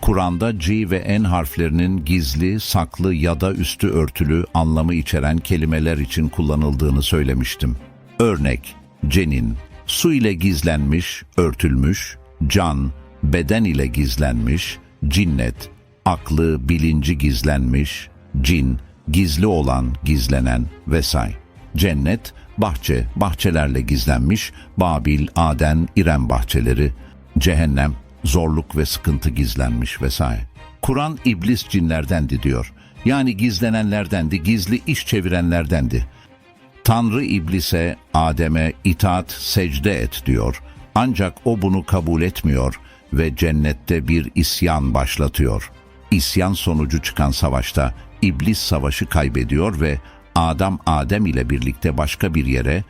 Kur'an'da G ve N harflerinin gizli, saklı ya da üstü örtülü anlamı içeren kelimeler için kullanıldığını söylemiştim. Örnek, cenin, su ile gizlenmiş, örtülmüş, can, beden ile gizlenmiş, cinnet, aklı, bilinci gizlenmiş, cin, gizli olan, gizlenen vesaire. Cennet, bahçe, bahçelerle gizlenmiş, Babil, Aden, İrem bahçeleri, cehennem, zorluk ve sıkıntı gizlenmiş vesaire. Kur'an iblis cinlerdendi diyor. Yani gizlenenlerdendi, gizli iş çevirenlerdendi. Tanrı iblise, Adem'e itaat, secde et diyor. Ancak o bunu kabul etmiyor ve cennette bir isyan başlatıyor. İsyan sonucu çıkan savaşta iblis savaşı kaybediyor ve Adam Adem ile birlikte başka bir yere,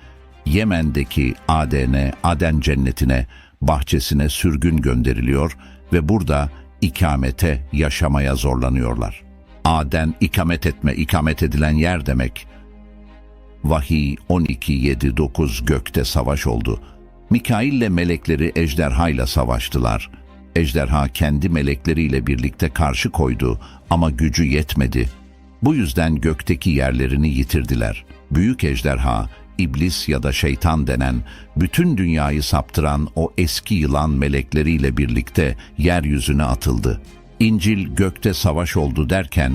Yemen'deki Aden'e, Aden cennetine, bahçesine sürgün gönderiliyor ve burada ikamete, yaşamaya zorlanıyorlar. Aden ikamet etme, ikamet edilen yer demek. Vahiy 12.7.9 gökte savaş oldu. Mikail ile melekleri ejderhayla savaştılar. Ejderha kendi melekleriyle birlikte karşı koydu ama gücü yetmedi. Bu yüzden gökteki yerlerini yitirdiler. Büyük ejderha, iblis ya da şeytan denen, bütün dünyayı saptıran o eski yılan melekleriyle birlikte yeryüzüne atıldı. İncil gökte savaş oldu derken,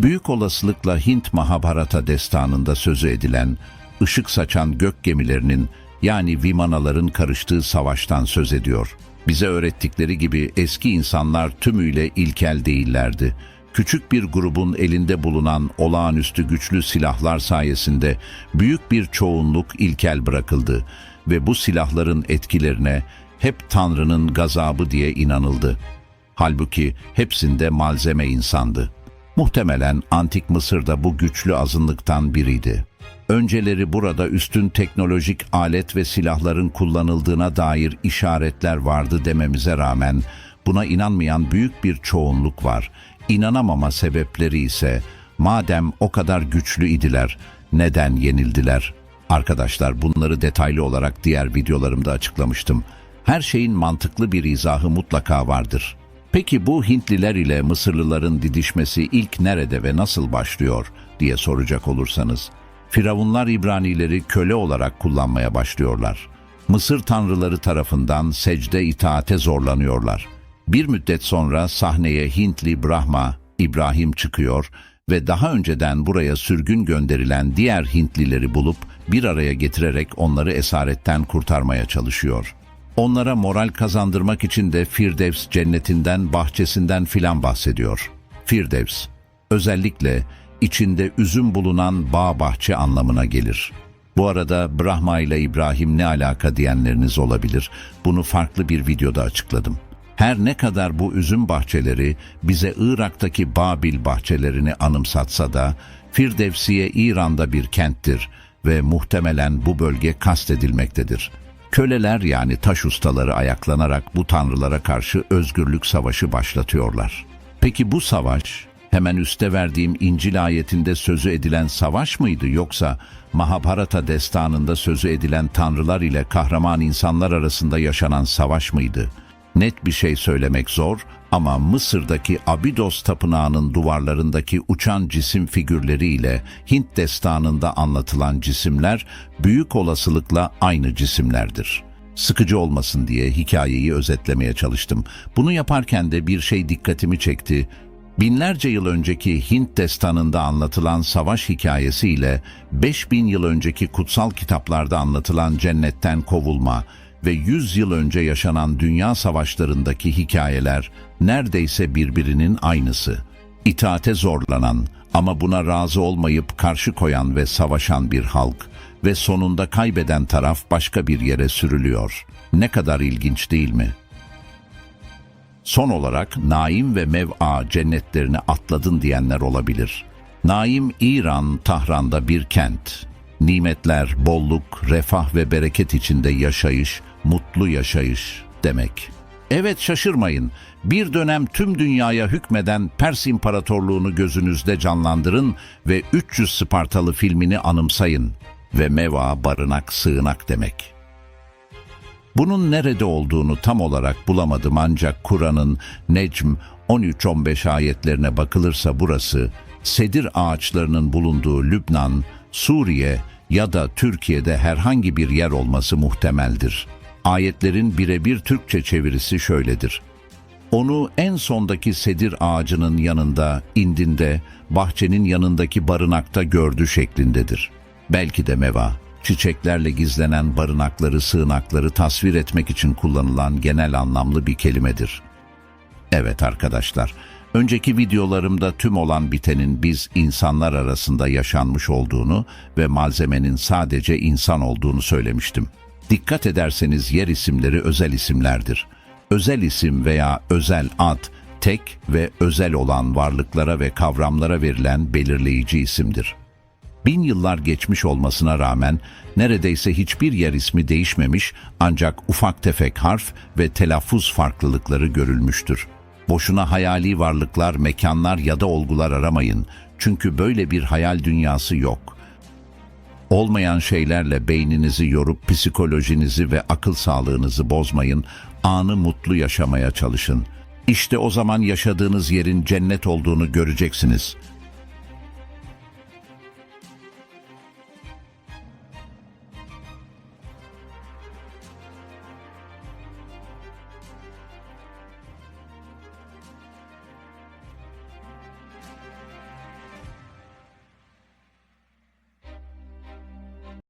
büyük olasılıkla Hint Mahabharata destanında sözü edilen, ışık saçan gök gemilerinin yani vimanaların karıştığı savaştan söz ediyor. Bize öğrettikleri gibi eski insanlar tümüyle ilkel değillerdi. Küçük bir grubun elinde bulunan olağanüstü güçlü silahlar sayesinde büyük bir çoğunluk ilkel bırakıldı ve bu silahların etkilerine hep Tanrı'nın gazabı diye inanıldı. Halbuki hepsinde malzeme insandı. Muhtemelen Antik Mısır'da bu güçlü azınlıktan biriydi. Önceleri burada üstün teknolojik alet ve silahların kullanıldığına dair işaretler vardı dememize rağmen buna inanmayan büyük bir çoğunluk var. İnanamama sebepleri ise madem o kadar güçlü idiler neden yenildiler? Arkadaşlar bunları detaylı olarak diğer videolarımda açıklamıştım. Her şeyin mantıklı bir izahı mutlaka vardır. Peki bu Hintliler ile Mısırlıların didişmesi ilk nerede ve nasıl başlıyor diye soracak olursanız, Firavunlar İbranileri köle olarak kullanmaya başlıyorlar. Mısır tanrıları tarafından secde itaate zorlanıyorlar. Bir müddet sonra sahneye Hintli Brahma, İbrahim çıkıyor ve daha önceden buraya sürgün gönderilen diğer Hintlileri bulup bir araya getirerek onları esaretten kurtarmaya çalışıyor. Onlara moral kazandırmak için de Firdevs cennetinden, bahçesinden filan bahsediyor. Firdevs, özellikle içinde üzüm bulunan bağ bahçe anlamına gelir. Bu arada Brahma ile İbrahim ne alaka diyenleriniz olabilir. Bunu farklı bir videoda açıkladım. Her ne kadar bu üzüm bahçeleri bize Irak'taki Babil bahçelerini anımsatsa da Firdevsiye İran'da bir kenttir ve muhtemelen bu bölge kastedilmektedir. Köleler yani taş ustaları ayaklanarak bu tanrılara karşı özgürlük savaşı başlatıyorlar. Peki bu savaş hemen üste verdiğim İncil ayetinde sözü edilen savaş mıydı yoksa Mahabharata destanında sözü edilen tanrılar ile kahraman insanlar arasında yaşanan savaş mıydı? Net bir şey söylemek zor ama Mısır'daki Abidos tapınağının duvarlarındaki uçan cisim figürleriyle Hint destanında anlatılan cisimler büyük olasılıkla aynı cisimlerdir. Sıkıcı olmasın diye hikayeyi özetlemeye çalıştım. Bunu yaparken de bir şey dikkatimi çekti. Binlerce yıl önceki Hint destanında anlatılan savaş hikayesiyle 5000 yıl önceki kutsal kitaplarda anlatılan cennetten kovulma ve 100 yıl önce yaşanan dünya savaşlarındaki hikayeler neredeyse birbirinin aynısı. İtaate zorlanan ama buna razı olmayıp karşı koyan ve savaşan bir halk ve sonunda kaybeden taraf başka bir yere sürülüyor. Ne kadar ilginç değil mi?'' Son olarak Naim ve Mev'a cennetlerini atladın diyenler olabilir. Naim, İran, Tahran'da bir kent. Nimetler, bolluk, refah ve bereket içinde yaşayış, mutlu yaşayış demek. Evet şaşırmayın, bir dönem tüm dünyaya hükmeden Pers İmparatorluğunu gözünüzde canlandırın ve 300 Spartalı filmini anımsayın. Ve Meva barınak, sığınak demek.'' Bunun nerede olduğunu tam olarak bulamadım ancak Kur'an'ın Necm 13-15 ayetlerine bakılırsa burası sedir ağaçlarının bulunduğu Lübnan, Suriye ya da Türkiye'de herhangi bir yer olması muhtemeldir. Ayetlerin birebir Türkçe çevirisi şöyledir. Onu en sondaki sedir ağacının yanında, indinde, bahçenin yanındaki barınakta gördü şeklindedir. Belki de meva, çiçeklerle gizlenen barınakları, sığınakları tasvir etmek için kullanılan genel anlamlı bir kelimedir. Evet arkadaşlar, önceki videolarımda tüm olan bitenin biz insanlar arasında yaşanmış olduğunu ve malzemenin sadece insan olduğunu söylemiştim. Dikkat ederseniz yer isimleri özel isimlerdir. Özel isim veya özel ad, tek ve özel olan varlıklara ve kavramlara verilen belirleyici isimdir. Bin yıllar geçmiş olmasına rağmen neredeyse hiçbir yer ismi değişmemiş ancak ufak tefek harf ve telaffuz farklılıkları görülmüştür. Boşuna hayali varlıklar, mekanlar ya da olgular aramayın. Çünkü böyle bir hayal dünyası yok. Olmayan şeylerle beyninizi yorup psikolojinizi ve akıl sağlığınızı bozmayın. Anı mutlu yaşamaya çalışın. İşte o zaman yaşadığınız yerin cennet olduğunu göreceksiniz.